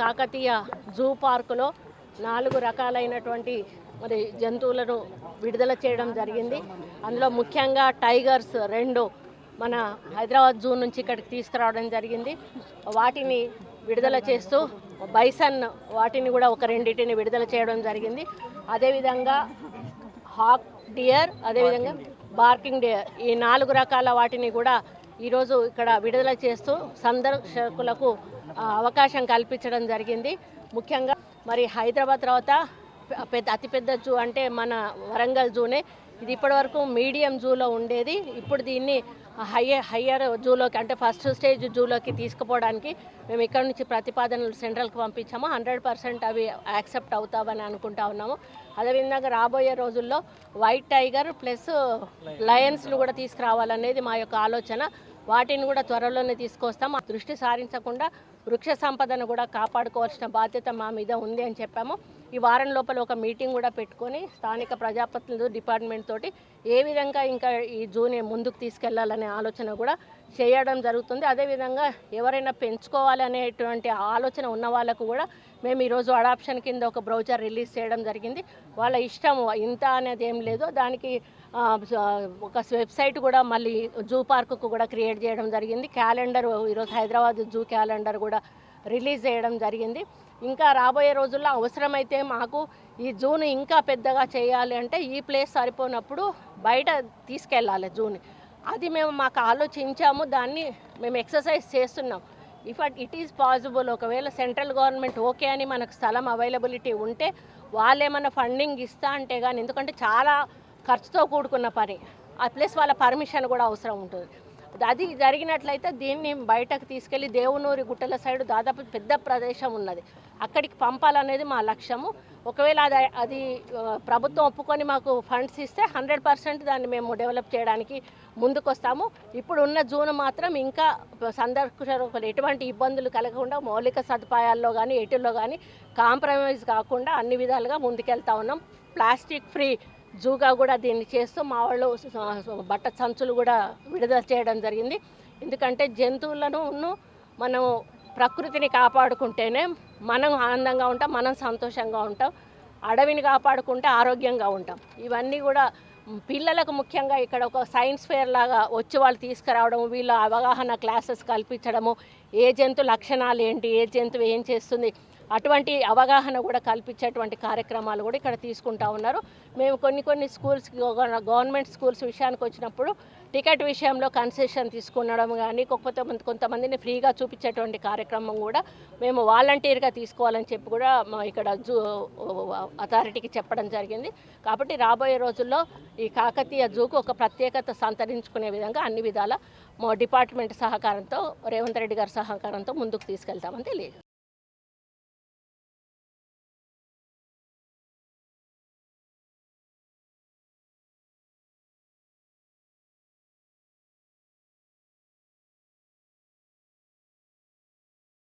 Kakatiya zoo పార్కులో నాలుగు రకాలైనటువంటి మరి జంతువులను విడుదల చేయడం జరిగింది. అందులో ముఖ్యంగా టైగర్స్ రెండు మన హైదరాబాద్ జూ నుంచి ఇక్కడికి తీసుకురావడం జరిగింది. వాటిని విడుదల చేస్తూ బైసన్ వాటిని కూడా ఒక రెండింటిని విడుదల చేయడం జరిగింది. అదేవిధంగా హాక్ డియర్ అదేవిధంగా బార్కింగ్ డియర్ ఈ నాలుగు రకాల వాటిని కూడా ఈరోజు ఇక్కడ విడుదల చేస్తూ సందర్శకులకు అవకాశం కల్పించడం జరిగింది. ముఖ్యంగా మరి హైదరాబాద్ తర్వాత పెద్ద అతిపెద్ద జూ అంటే మన వరంగల్ జూనే. ఇది ఇప్పటివరకు మీడియం జూలో ఉండేది. ఇప్పుడు దీన్ని హయ్యర్ హయ్యర్ జూలోకి అంటే ఫస్ట్ స్టేజ్ జూలోకి తీసుకుపోవడానికి మేము ఇక్కడ నుంచి ప్రతిపాదనలు సెంట్రల్కి పంపించాము. హండ్రెడ్ పర్సెంట్ అవి యాక్సెప్ట్ అవుతామని అనుకుంటా ఉన్నాము. అదేవిధంగా రాబోయే రోజుల్లో వైట్ టైగర్ ప్లస్ లయన్స్ను కూడా తీసుకురావాలనేది మా యొక్క ఆలోచన. వాటిని కూడా త్వరలోనే తీసుకొస్తాం. ఆ దృష్టి సారించకుండా వృక్ష సంపదను కూడా కాపాడుకోవాల్సిన బాధ్యత మా మీద ఉంది అని చెప్పాము. ఈ వారం లోపల ఒక మీటింగ్ కూడా పెట్టుకొని స్థానిక ప్రజాప్రతినిధులు డిపార్ట్మెంట్ తోటి ఏ విధంగా ఇంకా ఈ జూని ముందుకు తీసుకెళ్ళాలనే ఆలోచన కూడా చేయడం జరుగుతుంది. అదేవిధంగా ఎవరైనా పెంచుకోవాలి అనేటువంటి ఆలోచన ఉన్న వాళ్ళకు కూడా మేము ఈరోజు అడాప్షన్ కింద ఒక బ్రౌచర్ రిలీజ్ చేయడం జరిగింది. వాళ్ళ ఇష్టం ఇంత అనేది ఏం లేదు. దానికి ఒక వెబ్సైట్ కూడా మళ్ళీ జూ పార్కుకు కూడా క్రియేట్ చేయడం జరిగింది. క్యాలెండర్ ఈరోజు హైదరాబాద్ జూ క్యాలెండర్ కూడా రిలీజ్ చేయడం జరిగింది. ఇంకా రాబోయే రోజుల్లో అవసరమైతే మాకు ఈ జూను ఇంకా పెద్దగా చేయాలి అంటే ఈ ప్లేస్ సరిపోనప్పుడు బయట తీసుకెళ్ళాలి జూన్. అది మేము మాకు ఆలోచించాము. దాన్ని మేము ఎక్సర్సైజ్ చేస్తున్నాం. ఇఫ్ ఇట్ ఈస్ పాసిబుల్ ఒకవేళ సెంట్రల్ గవర్నమెంట్ ఓకే అని మనకు స్థలం అవైలబిలిటీ ఉంటే వాళ్ళు ఏమైనా ఫండింగ్ ఇస్తా అంటే కానీ ఎందుకంటే చాలా ఖర్చుతో కూడుకున్న పని. ఆ ప్లస్ వాళ్ళ పర్మిషన్ కూడా అవసరం ఉంటుంది. అది జరిగినట్లయితే దీన్ని బయటకు తీసుకెళ్ళి దేవునూరి గుట్టల సైడ్ దాదాపు పెద్ద ప్రదేశం ఉన్నది. అక్కడికి పంపాలనేది మా లక్ష్యము. ఒకవేళ అది అది ప్రభుత్వం ఒప్పుకొని మాకు ఫండ్స్ ఇస్తే హండ్రెడ్ పర్సెంట్ దాన్ని మేము డెవలప్ చేయడానికి ముందుకొస్తాము. ఇప్పుడు ఉన్న జూన్ మాత్రం ఇంకా సందర్శకులు ఎటువంటి ఇబ్బందులు కలగకుండా మౌలిక సదుపాయాల్లో కానీ ఎటుల్లో కానీ కాంప్రమైజ్ కాకుండా అన్ని విధాలుగా ముందుకెళ్తా ఉన్నాం. ప్లాస్టిక్ ఫ్రీ జూగా కూడా దీన్ని చేస్తూ మా వాళ్ళు బట్ట సంచులు కూడా విడుదల చేయడం జరిగింది. ఎందుకంటే జంతువులను మనం ప్రకృతిని కాపాడుకుంటేనే మనం ఆనందంగా ఉంటాం మనం సంతోషంగా ఉంటాం అడవిని కాపాడుకుంటే ఆరోగ్యంగా ఉంటాం. ఇవన్నీ కూడా పిల్లలకు ముఖ్యంగా ఇక్కడ ఒక సైన్స్ ఫేర్ లాగా వచ్చి వాళ్ళు తీసుకురావడం వీళ్ళ అవగాహన క్లాసెస్ కల్పించడము ఏ జంతు లక్షణాలు ఏంటి ఏ జంతువు ఏం చేస్తుంది అటువంటి అవగాహన కూడా కల్పించేటువంటి కార్యక్రమాలు కూడా ఇక్కడ తీసుకుంటా ఉన్నారు. మేము కొన్ని కొన్ని స్కూల్స్ గవర్నమెంట్ స్కూల్స్ విషయానికి వచ్చినప్పుడు టికెట్ విషయంలో కన్సెషన్ తీసుకునడం కానీ కొంతమంది కొంతమందిని ఫ్రీగా చూపించేటువంటి కార్యక్రమం కూడా మేము వాలంటీర్గా తీసుకోవాలని చెప్పి కూడా మా ఇక్కడ జూ అథారిటీకి చెప్పడం జరిగింది. కాబట్టి రాబోయే రోజుల్లో ఈ కాకతీయ జూకు ఒక ప్రత్యేకత సంతరించుకునే విధంగా అన్ని విధాల మా డిపార్ట్మెంట్ సహకారంతో రేవంత్ రెడ్డి గారి సహకారంతో ముందుకు తీసుకెళ్తామని తెలియదు